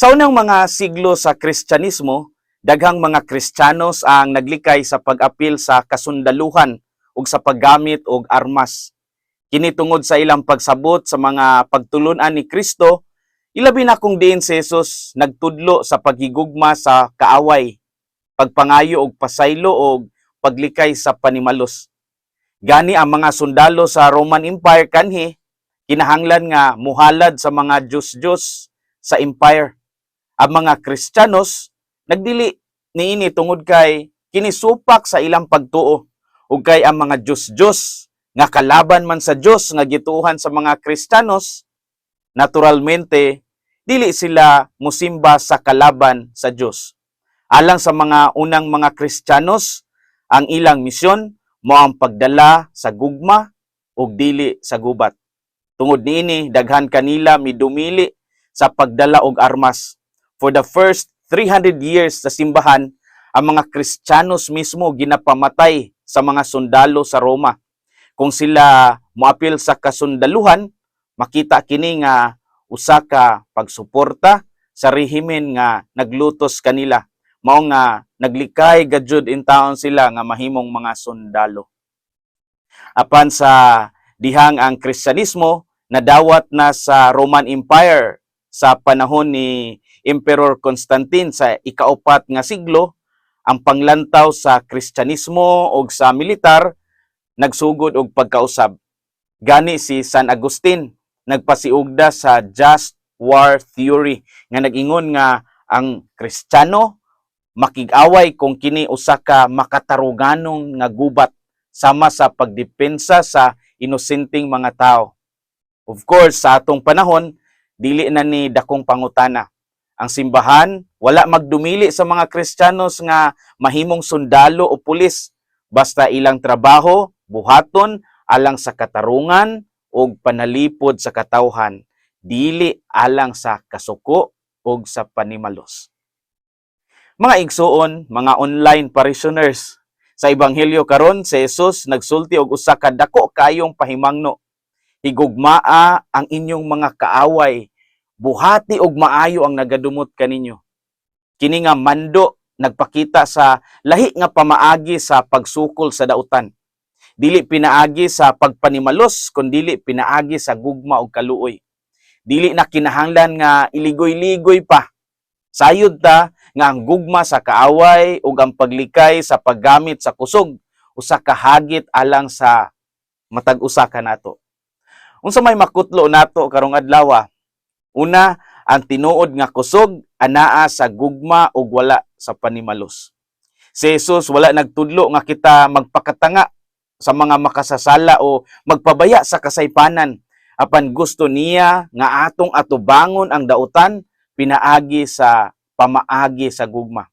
Sa unang mga siglo sa Kristyanismo, daghang mga Kristiyanos ang naglikay sa pag-apil sa kasundaluhan ug sa paggamit og armas. Kini tungod sa ilang pagsabot sa mga pagtulunan ni Kristo, ilabi na kung diin si Jesus nagtudlo sa paghigugma sa kaaway, pagpangayo og pasaylo og paglikay sa panimalos. Gani ang mga sundalo sa Roman Empire kanhi kinahanglan nga muhalad sa mga Diyos-Diyos sa empire. Ang mga Kristiyanos nagdili niini tungod kay kinisupak sa ilang pagtuo ug kay ang mga Diyos-Diyos nga kalaban man sa Dios nga gituuhan sa mga Kristiyanos naturalmente dili sila musimba sa kalaban sa Dios. Alang sa mga unang mga Kristiyanos, ang ilang misyon mo ang pagdala sa gugma ug dili sa gubat. Tungod niini daghan kanila midumili sa pagdala og armas. For the first 300 years sa simbahan, ang mga Kristiyanos mismo ginapamatay sa mga sundalo sa Roma. Kung sila moapil sa kasundaluhan, makita kini nga usa ka pagsuporta sa rehimen nga naglutos kanila. Mao nga naglikay gajud in taon sila nga mahimong mga sundalo. Apan sa dihang ang Kristyanismo nadawat na sa Roman Empire sa panahon ni Emperor Constantine sa ikaapat nga siglo, ang panglantaw sa Kristyanismo o sa militar nagsugod og pagkausab. Gani si San Agustin nagpasiugda sa just war theory nga nag-ingon nga ang Kristiyano makig-away kung kini usa ka makataruganong nga gubat sama sa pagdepensa sa inosenteng mga tao. Of course, sa atong panahon, dili na ni dakong pangutana. Ang simbahan wala magdumili sa mga Kristiyanos nga mahimong sundalo o pulis basta ilang trabaho buhaton alang sa katarungan ug panalipod sa katawhan dili alang sa kasuko ug sa panimalos. Mga igsuon, mga online parishioners, sa ebanghelyo karon si Jesus nagsulti og usa ka dako kayong pahimangno. Higugmaa ang inyong mga kaaway, buhati og maayo ang nagadumot kaninyo. Kini nga mando nagpakita sa lahi nga pamaagi sa pagsukol sa dautan. Dili pinaagi sa pagpanimalos kundi pinaagi sa gugma og kaluoy. Dili na kinahanglan nga iligoy-ligoy pa. Sayod ta nga ang gugma sa kaaway ug ang paglikay sa paggamit sa kusog usa ka hagit alang sa matag usa ka nato. Unsa may makutlo nato karong adlaw? Una, ang tinuod nga kusog anaa sa gugma ug wala sa panimalos. Si Jesus wala nagtudlo nga kita magpakatanga sa mga makasasala o magpabaya sa kasaypanan apan gusto niya nga atong atubangon ang dautan pinaagi sa pamaagi sa gugma.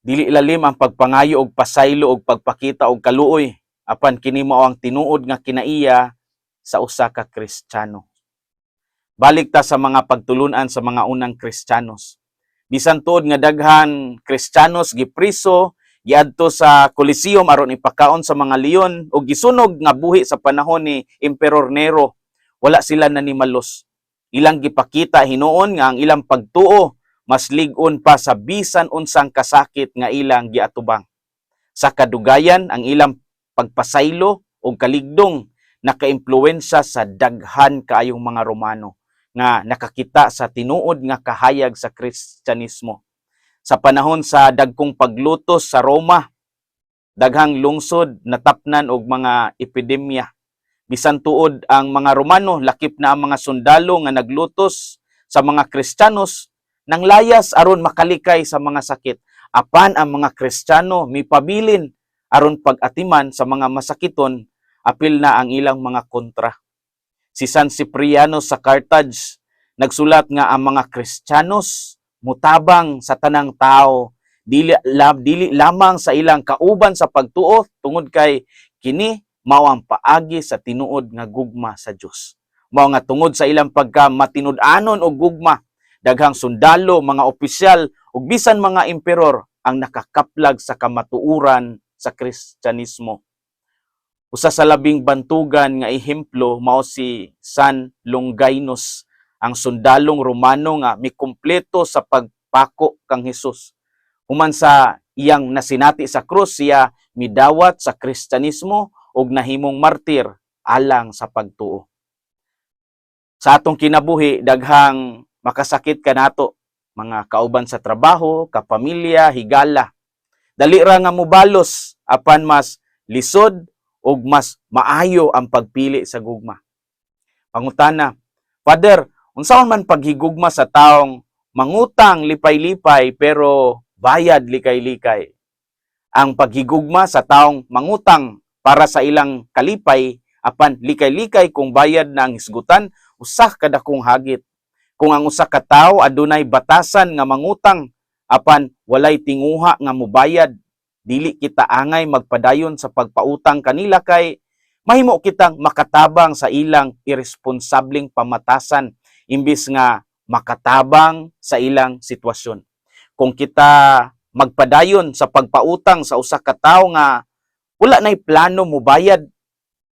Dili ilalim ang pagpangayo og pasaylo og pagpakita og kaluoy apan kini mao ang tinuod nga kinaiya sa usa ka Kristiyano. Balik ta sa mga pagtulunan sa mga unang Kristiyanos. Bisan tuod nga daghan Kristiyanos gipriso giadto sa Coliseum aron ipakaon sa mga leon ug gisunog nga buhi sa panahon ni Emperor Nero. Wala sila nanimalos. Ilang gipakita hinuon nga ang ilang pagtuo mas lig-on pa sa bisan unsang kasakit nga ilang giatubang. Sa kadugayan ang ilang pagpasaylo ug kaligdong nakaimpluwensya sa daghan kaayong mga Romano nga nakakita sa tinuod nga kahayag sa Kristyanismo. Sa panahon sa dagkong paglutos sa Roma, daghang lungsod natapnan og mga epidemya. Bisan tuod ang mga Romano, lakip na ang mga sundalo nga naglutos sa mga Kristiyanos nang layas aron makalikay sa mga sakit. Apan ang mga Kristiyano mipabilin aron pag-atiman sa mga masakiton, apil na ang ilang mga kontra. Si San Cipriano sa Carthage nagsulat nga ang mga Kristiyanos mutabang sa tanang tao dili, la, dili lamang sa ilang kauban sa pagtuo tungod kay kini mao ang paagi sa tinuod nga gugma sa Dios. Mao nga tungod sa ilang pagka matinud-anon og gugma, daghang sundalo, mga opisyal ug bisan mga emperor ang nakakaplag sa kamatuuran sa Kristyanismo. Usa sa labing bantugan nga ehemplo mao si San Longinus ang sundalong Romano nga mikumpleto sa pagpako kang Hesus. Human sa iyang nasinati sa krus siya midawat sa Kristyanismo ug nahimong martir alang sa pagtuo. Sa atong kinabuhi daghang makasakit kanato mga kauban sa trabaho, kapamilya, higala. Dali ra nga mobalos apan mas lisod ug mas maayo ang pagpili sa gugma. Pangutana, Father, unsaon man paghigugma sa taong mangutang lipay-lipay pero bayad likay-likay? Ang paghigugma sa taong mangutang para sa ilang kalipay apan likay-likay kung bayad na ang hisgutan usa ka dakong hagit. Kung ang usa ka tawo adunay batasan nga mangutang apan walay tinguha nga mobayad, dili kita angay magpadayon sa pagpautang kanila kay mahimo kitang makatabang sa ilang irresponsableng pamatasan imbis nga makatabang sa ilang sitwasyon. Kung kita magpadayon sa pagpautang sa usa ka tawo nga wala nay plano mobayad,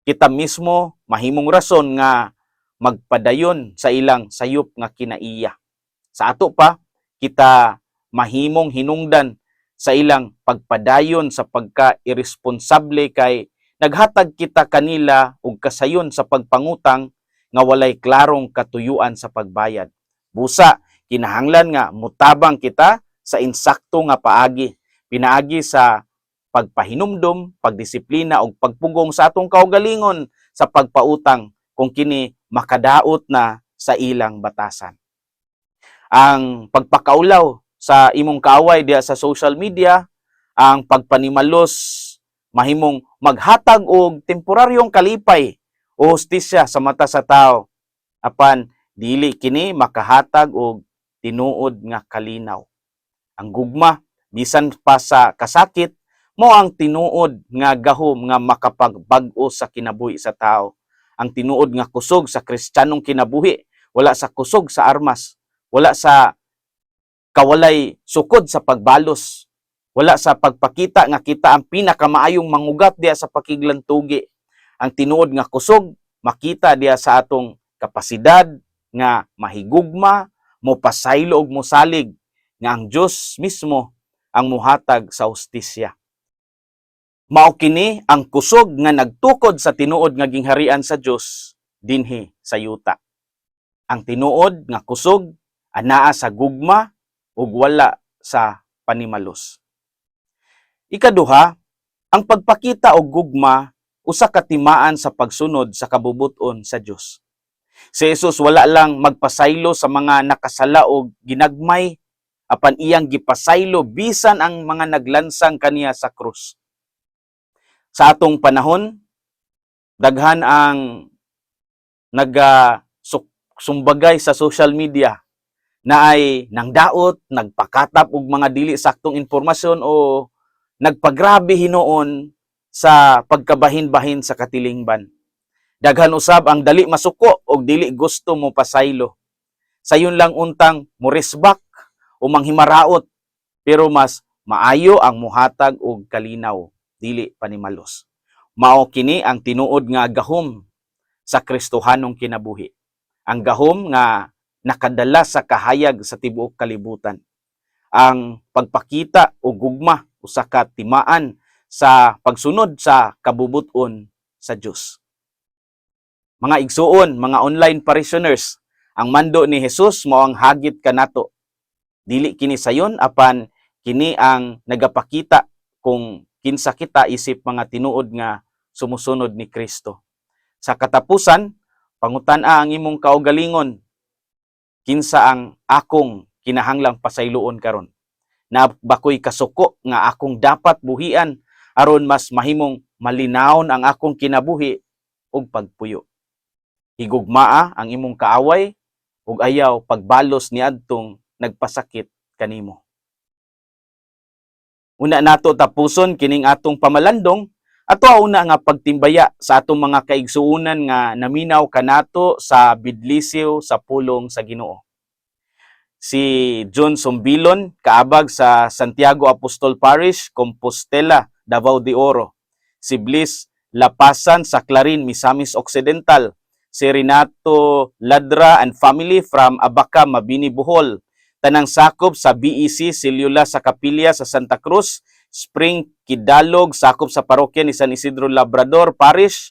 kita mismo mahimong rason nga magpadayon sa ilang sayop nga kinaiya. Sa ato pa, kita mahimong hinungdan sa ilang pagpadayon sa pagka-irresponsable kay naghatag kita kanila og kasayon sa pagpangutang nga walay klarong katuyuan sa pagbayad. Busa, kinahanglan nga mutabang kita sa insakto nga paagi, pinaagi sa pagpahinumdom, pagdisiplina ug pagpugong sa atong kaugalingon sa pagpautang kung kini makadaot na sa ilang batasan. Ang pagpakaulaw sa imong kaaway diya sa social media, ang pagpanimalos mahimong maghatag og temporaryong kalipay o hustisya sa mata sa tao apan dili kini makahatag og tinuod nga kalinaw. Ang gugma bisan pa sa kasakit mo ang tinuod nga gahom nga makapagbag-o sa kinabuhi sa tao ang tinuod nga kusog sa kristyanong kinabuhi, wala sa kusog sa armas, wala sa kawalay sukod sa pagbalos, wala sa pagpakita nga kita ang pinakamaayong mangugat diya sa pakiglantugi. Ang tinuod nga kusog makita diya sa atong kapasidad nga mahigugma, mopasaylo og mosalig nga ang Dios mismo ang muhatag sa hustisya. Mao kini ang kusog nga nagtukod sa tinuod nga gingharian sa Dios dinhi sa yuta. Ang tinuod nga kusog anaa sa gugma ug wala sa panimalos. Ikaduha, ang pagpakita og gugma usa ka timaan sa pagsunod sa kabubuton sa Dios. Si Jesus wala lang magpasaylo sa mga nakasala og ginagmay apan iyang gipasaylo bisan ang mga naglansang kaniya sa krus sa atong panahon, daghan ang nagsumbagay sa social media na ay nangdaot, nagpakatap og mga dili saktong impormasyon o nagpagrabe hinoon sa pagkabahin-bahin sa katilingban. Daghan usab ang dali masuko og dili gusto mo pasaylo. Sayon lang untang muresbak o manghimaraot pero mas maayo ang muhatag og kalinaw dili panimalos. Mao kini ang tinuod nga gahom sa Kristohanong kinabuhi. Ang gahom nga nakadala sa kahayag sa tibuok kalibutan. Ang pagpakita o gugma usa ka timaan sa pagsunod sa kabubuton sa Dios. Mga igsuon, mga online parishioners, ang mando ni Jesus mao ang hagit kanato. Dili kini sayon apan kini ang nagapakita kung kinsa kita isip mga tinuod nga sumusunod ni Kristo. Sa katapusan, pangutan-a ang imong kaugalingon kinsa ang akong kinahanglang pasayloon karon. Na bakoy kasuko nga akong dapat buhian aron mas mahimong malinawon ang akong kinabuhi ug pagpuyo. Higugmaa ang imong kaaway ug ayaw pagbalos niadtong nagpasakit kanimo. Una nato tapuson kining atong pamalandong ato una nga pagtimbaya sa atong mga kaigsuunan nga naminaw kanato sa bidlisiw sa pulong sa Ginoo. Si John Sombilon kaabag sa Santiago Apostol Parish, Compostela, Davao de Oro. Si Bliss Lapasan sa Clarin, Misamis Occidental. si Renato Ladra and family from Abaca, Mabini, Bohol. Tanang sakop sa BEC Silula sa Kapilya sa Santa Cruz, Spring Kidalog, sakop sa parokya ni San Isidro Labrador Parish,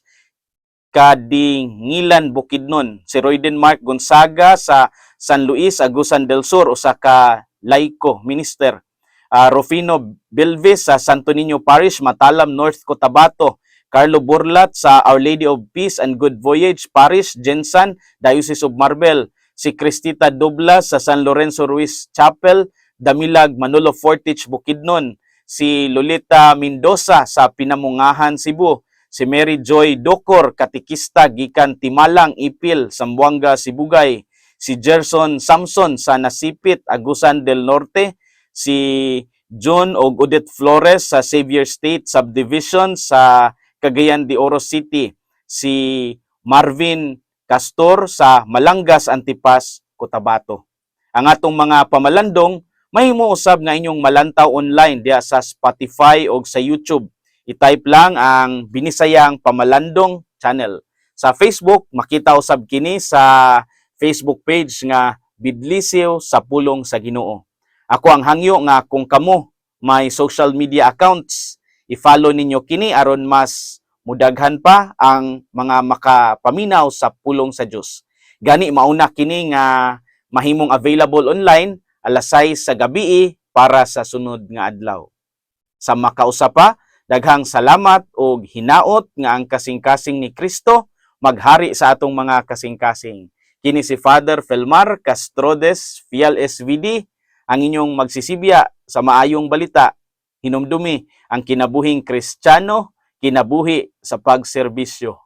Kadingilan, Bukidnon. Si Royden Mark Gonzaga sa San Luis, Agusan del Sur, usa ka laiko, minister. Ah, Rufino Belvis sa Santo Niño Parish, Matalam, North Cotabato. Carlo Burlat sa Our Lady of Peace and Good Voyage Parish, Jensan, Diocese of Marbel. Si Cristita Doblas sa San Lorenzo Ruiz Chapel, Damilag, Manolo Fortich, Bukidnon. Si Lolita Mendoza sa Pinamungahan, Cebu. Si Mary Joy Dokor, katikista gikan Timalang, Ipil, Sambuanga, Sibugay. Si Gerson Samson sa Nasipit, Agusan del Norte. Si John o Odette Flores sa Xavier State Subdivision sa Cagayan de Oro City. Si Marvin Castor sa Malangas, Antipas, Cotabato. Ang atong mga pamalandong may usab nga inyong malantaw online diya sa Spotify o sa YouTube. I-type lang ang Binisayang Pamalandong channel. Sa Facebook, makita usab kini sa Facebook page nga Bidlisiw sa Pulong sa Ginoo. Ako ang hangyo nga kung kamo may social media accounts, i-follow ninyo kini aron mas mudaghan pa ang mga makapaminaw sa pulong sa Dios. Gani mauna kini nga mahimong available online alas 6 sa gabi para sa sunod nga adlaw. Sa makausapa, daghang salamat og hinaot nga ang kasing-kasing ni Kristo maghari sa atong mga kasing-kasing. Kini si Father Felmar Castrodes, Fial SVD, ang inyong magsisibya sa maayong balita, hinumdumi ang kinabuhing kristyano, kinabuhi sa pagserbisyo.